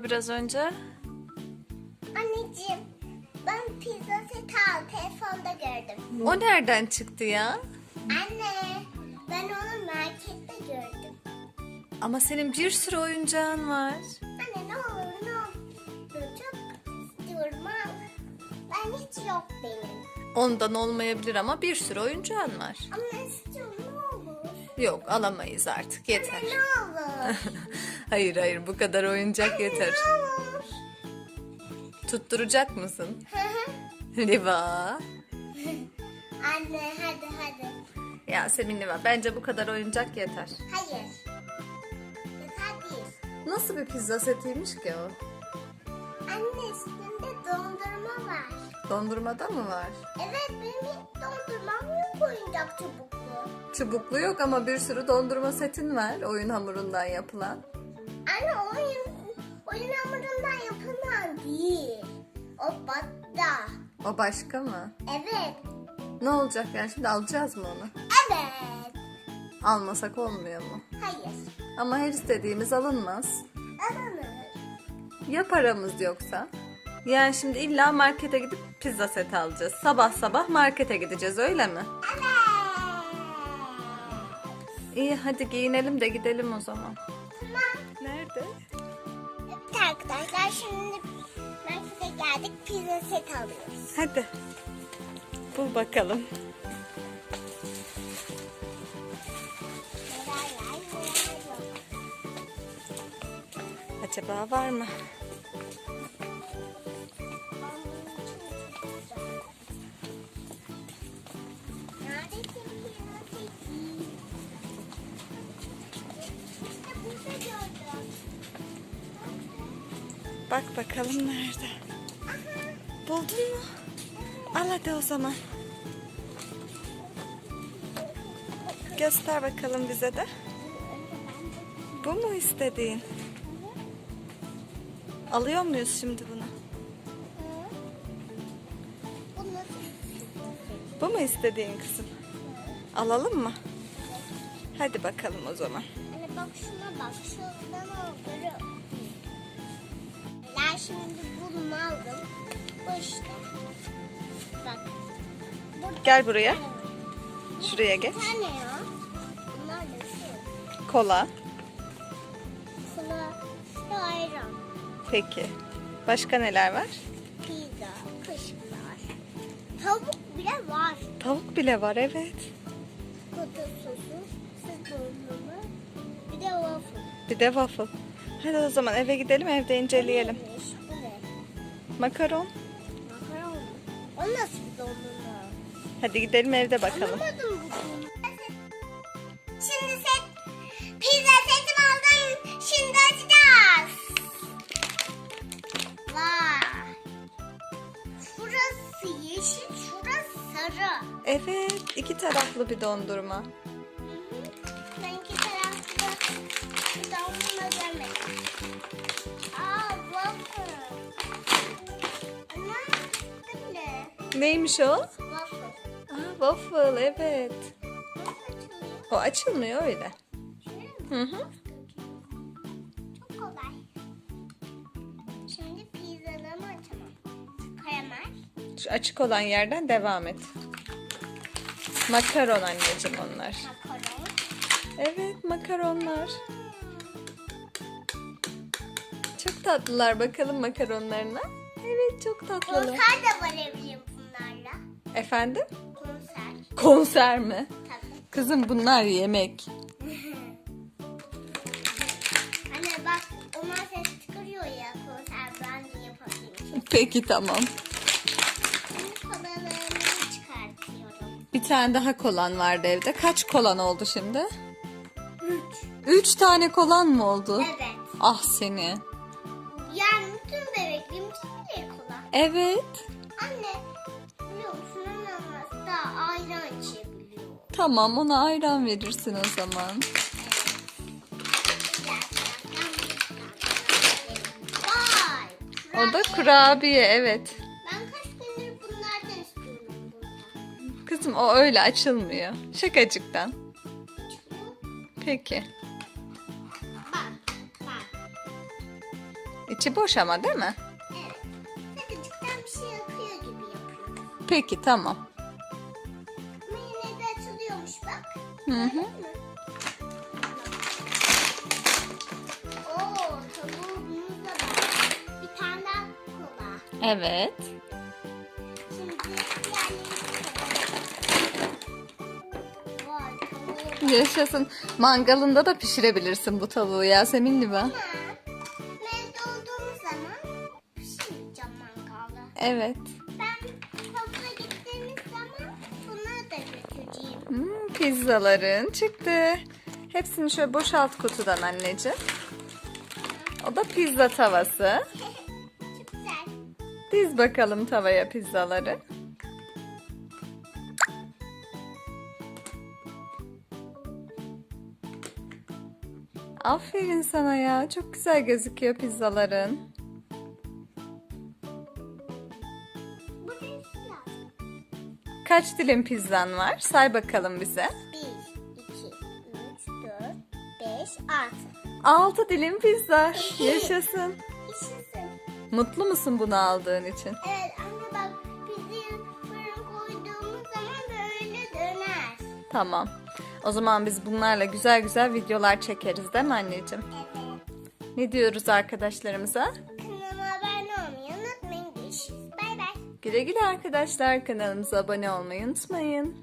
baba biraz önce? Anneciğim ben pizza seti al telefonda gördüm. O nereden çıktı ya? Anne ben onu markette gördüm. Ama senin bir sürü oyuncağın var. Anne ne olur ne olur çok istiyorum al. Ben hiç yok benim. Ondan olmayabilir ama bir sürü oyuncağın var. Ama istiyorum ne olur. Yok alamayız artık yeter. Anne ne olur. hayır hayır bu kadar oyuncak yeter. Tutturacak mısın? Liva. Anne hadi hadi. Yasemin Liva bence bu kadar oyuncak yeter. Hayır. Yeter değil. Nasıl bir pizza setiymiş ki o? Anne üstünde dondurma var. Dondurmada mı var? Evet benim hiç dondurmam yok oyuncak çubuklu. Çubuklu yok ama bir sürü dondurma setin var oyun hamurundan yapılan. Anne oyun, oyun hamurundan yapılan değil. O batta. O başka mı? Evet. Ne olacak yani şimdi alacağız mı onu? Evet. Almasak olmuyor mu? Hayır. Ama her istediğimiz alınmaz. Alınır. Ya paramız yoksa? Yani şimdi illa markete gidip pizza seti alacağız. Sabah sabah markete gideceğiz öyle mi? Evet. İyi hadi giyinelim de gidelim o zaman. Nerede? Evet arkadaşlar şimdi markete geldik pizza set alıyoruz. Hadi. Bul bakalım. Acaba var mı? Bak bakalım nerede. Buldun mu? Al hadi o zaman. Göster bakalım bize de. Bu mu istediğin? Alıyor muyuz şimdi bunu? Bu mu istediğin kızım? Alalım mı? Hadi bakalım o zaman. Hani bak şuna bak. Şuradan al. Ben şimdi bunu aldım. Bu işte. Bak. Burada Gel buraya. Şuraya geç. Bir tane ya. Bunlar da şu. Kola. Sıla. Şu ayran. Peki. Başka neler var? Pizza. Kaşıklar. Tavuk bile var. Tavuk bile var evet. Kutu sosu. Dondurma. Bir de waffle. Bir de waffle. Hadi o zaman eve gidelim evde inceleyelim. Makaron. Makaron? O nasıl bir dondurma? Hadi gidelim evde bakalım. Anlamadım bu. Şimdi set pizza setimi aldım. Şimdi açacağız. Vay. Şurası yeşil, şurası sarı. Evet iki taraflı bir dondurma. Neymiş o? Waffle. Aa, waffle evet. O açılmıyor öyle. Hı hı. Çok kolay. Şimdi pizzalarımı açamam. Karamel. Şu açık olan yerden devam et. Makaron anneciğim onlar. Makaron. Evet makaronlar. Çok tatlılar bakalım makaronlarına. Evet çok tatlılar. Konser de var evliyim. Efendim? Konser. Konser mi? Tabii. Kızım bunlar yemek. Anne bak onlar ses çıkarıyor ya konser ben de yapabildim. Peki tamam. Çıkartıyorum. Bir tane daha kolan vardı evde. Kaç kolan oldu şimdi? Üç. Üç tane kolan mı oldu? Evet. Ah seni. Yani bütün bebekliğim için kola. Evet. Anne içebiliyor. Tamam ona ayran verirsin o zaman. O da kurabiye evet. Ben kaç gündür bunlardan istiyorum burada. Kızım o öyle açılmıyor. Şakacıktan. Peki. Bak bak. İçi boş ama değil mi? Evet. Sıkıcıktan bir şey akıyor gibi yapıyoruz. Peki tamam. Hı hı. Gördün mü? Oo, tavuğumuzla var. Bir tane daha kola. Evet. Şimdi diğerlerini. Yaşasın. Mangalında da pişirebilirsin bu tavuğu Yasemin Liva. Ama Mevde olduğumuz zaman pişireceğim mangalda. Evet. Hmm, pizzaların çıktı. Hepsini şöyle boşalt kutudan anneciğim. O da pizza tavası. Diz bakalım tavaya pizzaları. Aferin sana ya. Çok güzel gözüküyor pizzaların. Kaç dilim pizzan var? Say bakalım bize. 1, 2, 3, 4, 5, 6. 6 dilim pizza. Yaşasın. Yaşasın. Mutlu musun bunu aldığın için? Evet anne bak bizi fırın koyduğumuz zaman böyle döner. Tamam. O zaman biz bunlarla güzel güzel videolar çekeriz değil mi anneciğim? Evet. Ne diyoruz arkadaşlarımıza? Güle güle arkadaşlar kanalımıza abone olmayı unutmayın.